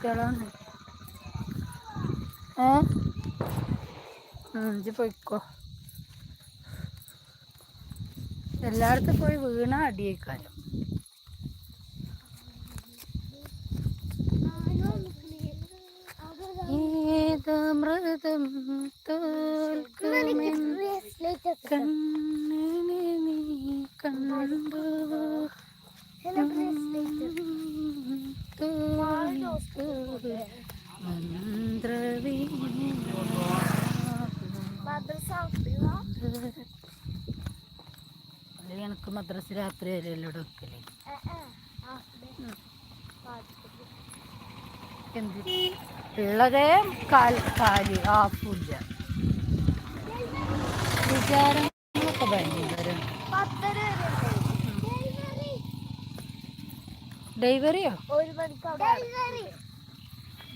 കുട്ടികളാണ്. ഏ? ഇഞ്ചി പോയിക്കോ. എല്ലായിടത്തും പോയി വീണ അടിയേക്കാലും ഏതമൃതം തോൽക്കുമെൻ കണ്ണിനെ നീ കണ്ടു. എനിക്ക് മദ്രസ് രാത്രി വരെയല്ലോ എടുക്കൽ എന്ത്? ഉള്ളതേ കാൽ കാൽ ഹാഫില്ല വിചാരങ്ങളൊക്കെ ഭയങ്കര ഡൈവറിയോ? ഒരു മണിക്ക്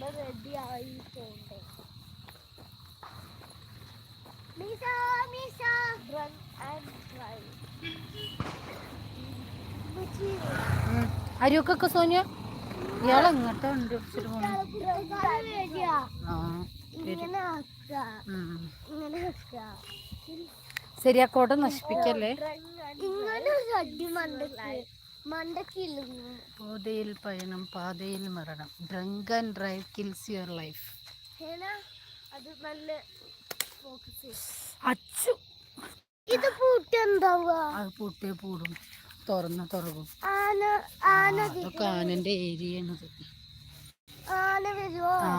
അവിടെ റെഡി ആയിട്ടുണ്ട്. പോണ്ടേ മിസ മിസ റൺ ആൻഡ് ഡ്രൈവ് അരിയൊക്കെ സോനിയ? ഇയാൾ എങ്ങോട്ടാ വണ്ടി പിടിച്ചിട്ട് പോണേ. ആ. വരും. ഇങ്ങനെ ആക്കുക. ഉം. ഇങ്ങനെ ആക്കുക. ശരി ആ കോട്ട നശിപ്പിക്കല്ലേ? ഇങ്ങനെ മണ്ടക്കില്ലുന്നു പയണം പാതയിൽ മരണം. Drunk and drive kills your life അത് നല്ല അച്ചു. ഇത് അത് പൂട്ടേ പൂടും തുറന്ന് ആന അതൊക്കെ ആനന്റെ ആന വരുമോ ആ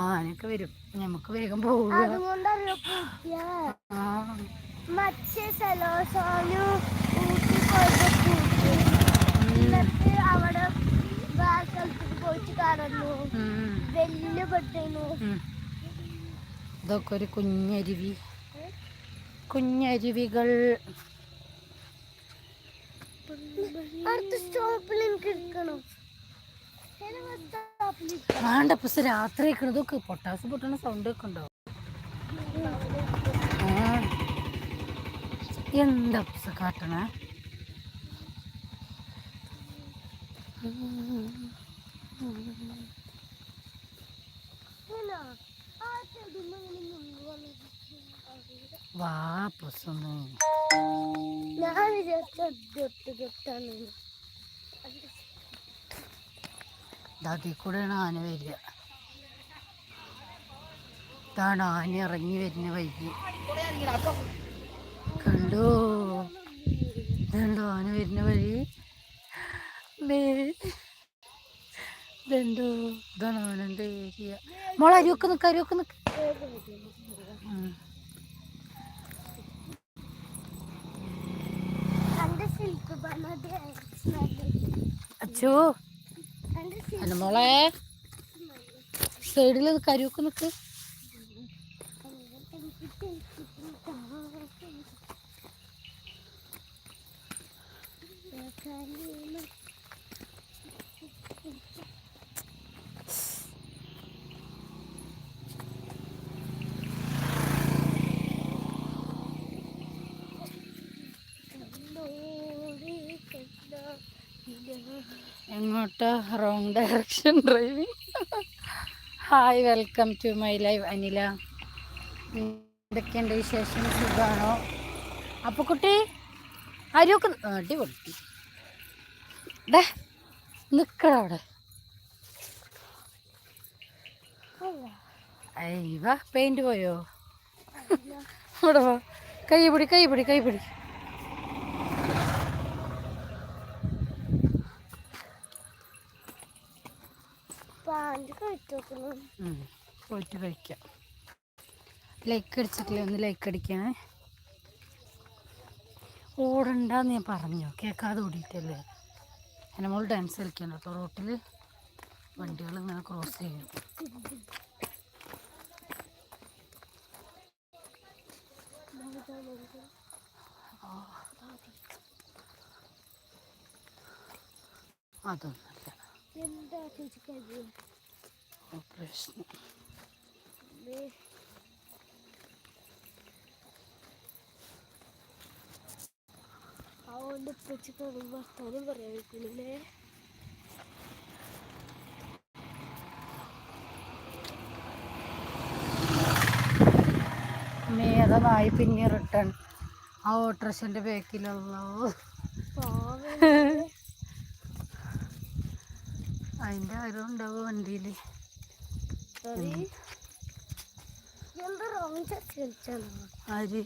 വരും. നമുക്ക് വേഗം ആ. മറ്റേ സലോസാനു അവിടെ വേറെ സ്ഥലത്തേക്ക് പോയിട്ട് കടന്നു വലിയ. ഇതൊക്കെ ഒരു കുഞ്ഞരുവി. കുഞ്ഞരുവികൾ. അടുത്ത സ്റ്റോപ്പിൽ എനിക്ക് എടുക്കണം. സ്റ്റോപ്പിൽ വേണ്ട പക്ഷെ രാത്രി ഇതൊക്കെ പൊട്ടാസ് പൊട്ടണ സൗണ്ട് ഒക്കെ ഉണ്ടാവും. എന്താ പുസ കാട്ടണേ? വാ പുസന്ന് ഞാൻ ആന വരിക. ഇതാണ് ആന ഇറങ്ങി വരുന്ന വൈകി കണ്ടോ? ഇതുണ്ടോ ആന വരുന്ന വഴി. ദേ. ഇതുണ്ടോ ഇതാണ് ആനന്റെ ഏരിയ. മോളെ അരിവൊക്കെ നിൽക്ക് അരിവൊക്കെ നിൽക്ക് അച്ഛോ അല്ല മോളെ സൈഡിൽ കരിയൊക്കെ നിൽക്ക് എങ്ങോട്ടാ wrong direction driving hi welcome to my live Anila. എന്തൊക്കെയുണ്ട് വിശേഷം സുഖമാണോ അപ്പൊ കുട്ടി അരിയൊക്കെ നി- ആ, അടിപൊളി ഡേ നിക്കട അവിടെ. അയ്യ പെയിന്റ് പോയോ? ഇവിടെ കൈ പിടി കൈ പിടി കൈ പിടി. പോയിട്ട് കഴിക്കാം ലൈക്ക് അടിച്ചിട്ടില്ല? ഒന്ന് ലൈക്ക് അടിക്കണേ ഓടണ്ടെന്ന് ഞാൻ പറഞ്ഞു? കേൾക്കാതെ ഓടിയിട്ടല്ലേ? എന്നെ മോൾ ഡാൻസ് കളിക്കണം കേട്ടോ. റോട്ടിൽ വണ്ടികൾ ഇങ്ങനെ ക്രോസ് ചെയ്യും. അതൊന്നുമല്ല എന്താ ചേച്ചിക്കത് പ്രശ്നം. അതുകൊണ്ട് ഇപ്പച്ചിക്കൊന്നും വർത്താനം പറയാൻ വെക്കുന്നില്ലേ മേധമായി പിന്നെ റിട്ടേൺ ആ ഓട്ടോറിക്ഷന്റെ ബാക്കിലുള്ളൂ അതിന്റെ ആരും ഉണ്ടാവും വണ്ടിയിൽ അതിന്റെ ആര്?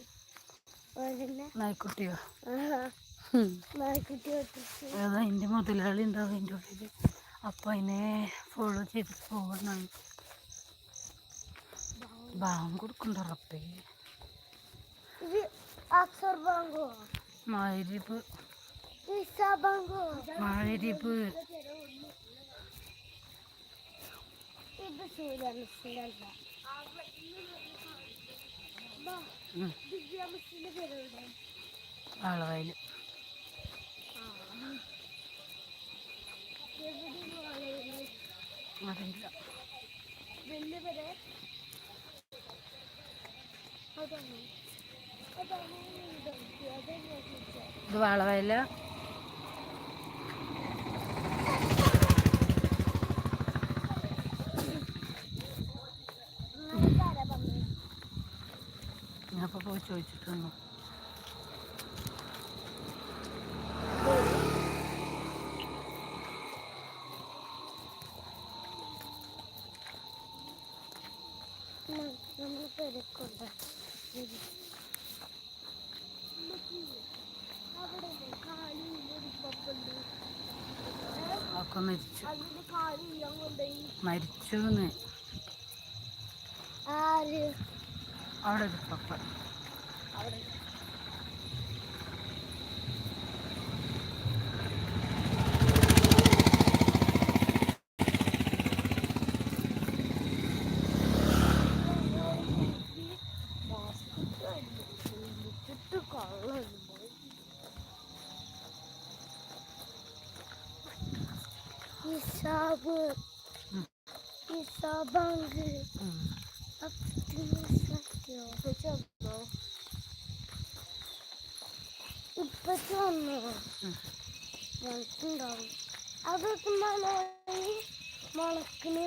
നായ്ക്കുട്ടിയോ? ഏതാ മുതലാളി ഉണ്ടാവും അതിന്റെ ഉള്ളിൽ അപ്പൊ അതിനെ ഫോളോ ചെയ്തിട്ട് പോകണം ബാങ്ക് കൊടുക്കണ്ട മാരിപ്പ് മാരിപ്പ് അതാണ് ഇതൊക്കെ അതാണ് ഞാൻ ചോദിച്ചത് ഇത് വാളവയല നിങ്ങൾക്കാരാ പറഞ്ഞത് ഞാൻ അപ്പോൾ പോയി ചോദിച്ചിട്ടൊന്നു നമ്മൾ ഒക്കെ മരിച്ചു മരിച്ചു അവിടെ ഒരു പപ്പ. hesabı hesabı attığını satıyor. Hocam മണി മുളക്കിന്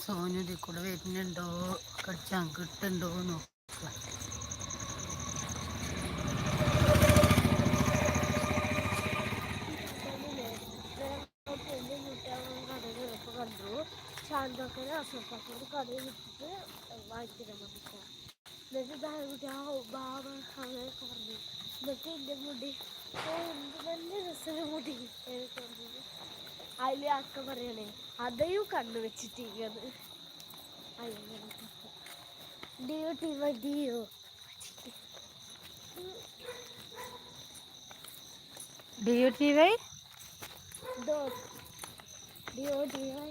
സോനുരി കൂടെ വരുന്നുണ്ടോ? കടിച്ചാൻ കിട്ടുന്നുണ്ടോ നോക്കുക ശാന്തോക്കനെ അശോക്കാക്കോട് കടയിൽ വിട്ടിട്ട് വാങ്ങിക്കാൻ വേണ്ടിട്ട് എന്നിട്ട് ആ ബാബ അങ്ങനെ പറഞ്ഞു എന്നിട്ട് എന്റെ മുടി ഓ എന്ത് നല്ല രസമാണ് മുടി എന്നൊക്കെ പറഞ്ഞത് അതിൽ അക്ക പറയണേ അതെയും കണ്ണു വെച്ചിട്ടിരിക്കുന്നത് ഡിയോ ടീമ duty Y U T Y.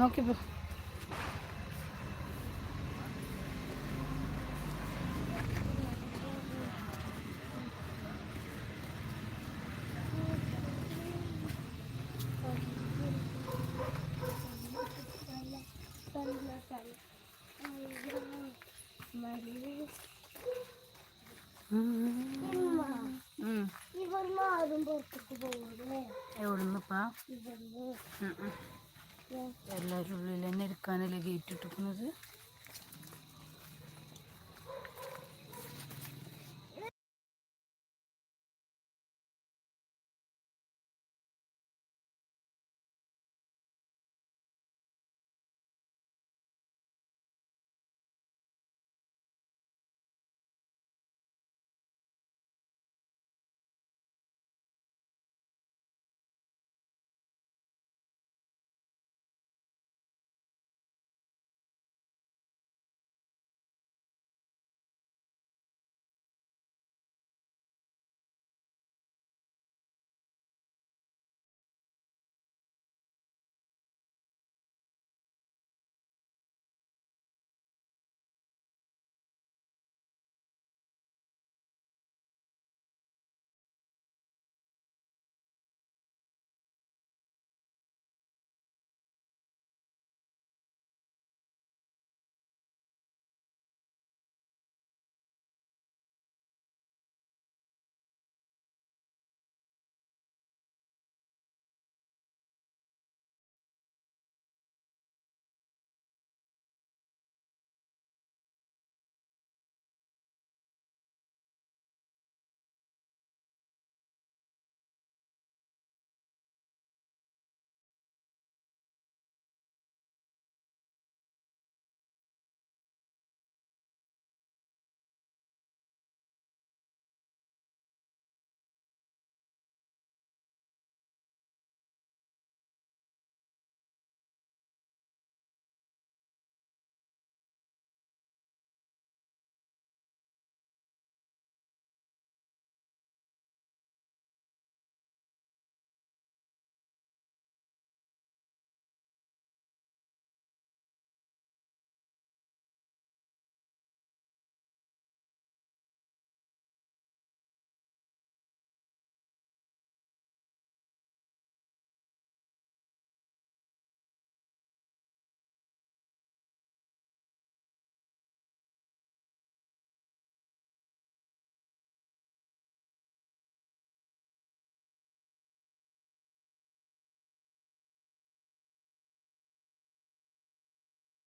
നോക്കിപ്പോ ഉം. ഇവിടുന്ന് ആരും പുറത്തേക്ക് പോകുന്നേ എവിടുന്നിപ്പാ ഇവിടുന്ന്